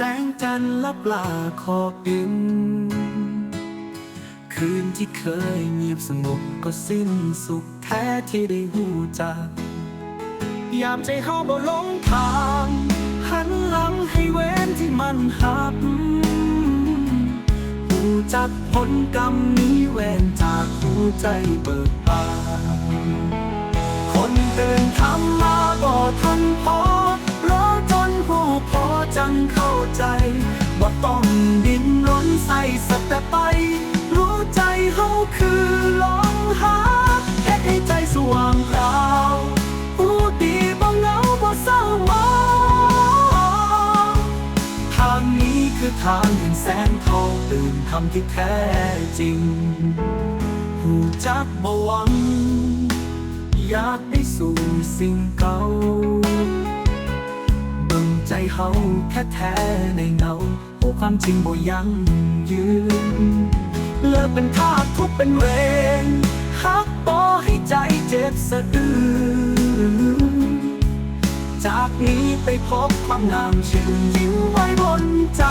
แสงจันทร์และปลาขอบดิน คืนที่เคยเงียบสงบก็สิ้นสุขแท้ที่ได้หูจัก ยามใจเฮาบ่หลงทาง หันหลังให้เว้นที่มันหักหูจักผลกรรมนี้เว้นจากหัวใจเบิกบานคนตื่นทำมาบ่ทันพอ อจังเข้าใจ ว่าต้องดิ้นรนใส่สักแต่ไป รู้ใจเฮาคือลองหาเฮ็ดให้ใจสว่างเปล่าผู้ดีบ่เหงาบ่เศร้าหมองทางนี้คือทางแห่งแสงทองตื่นทำที่แท้จริงหูจักบ่หวัง อยากได้สู่สิ่งเก่า เบิ่งใจเฮาแค่แท้ในเงาโอ้ความจริงบ่ยังยืน เลิกเป็นทาสทุกเป็นเวรฮักบ่ให้ใจเจ็บสะอื้นจากนี้ไปพบความงามชื่นยิ้มไว้บนใจ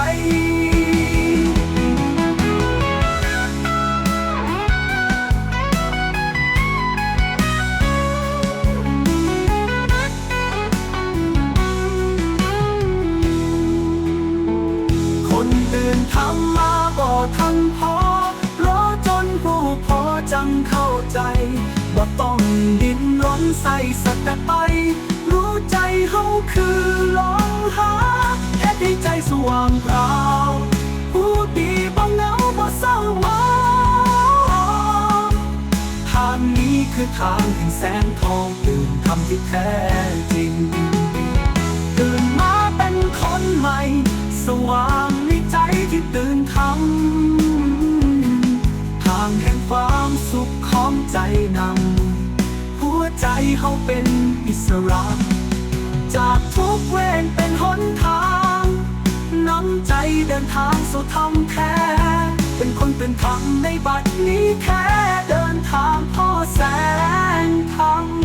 นรนใส่สักแต่ไป รู้ใจเฮาคือลองหาแค่ให้ใจสว่างเปล่าผู้ดีบ่เหงาบ่เศร้ามองทางนี้คือทางแห่งแสงทองตื่นทำที่แท้จริง ตื่นมาเป็นคนใหม่ สว่างในใจที่ตื่นทำทางแห่งความสุขของใจนำ ที่เขาเป็นอิสระ จากทุกเวรเป็นหนทางนำใจเดินทางสู่ธรรมแท้เป็นคนเป็นธรรมในบัดนี้แค่เดินทางพ่อแสงธรรม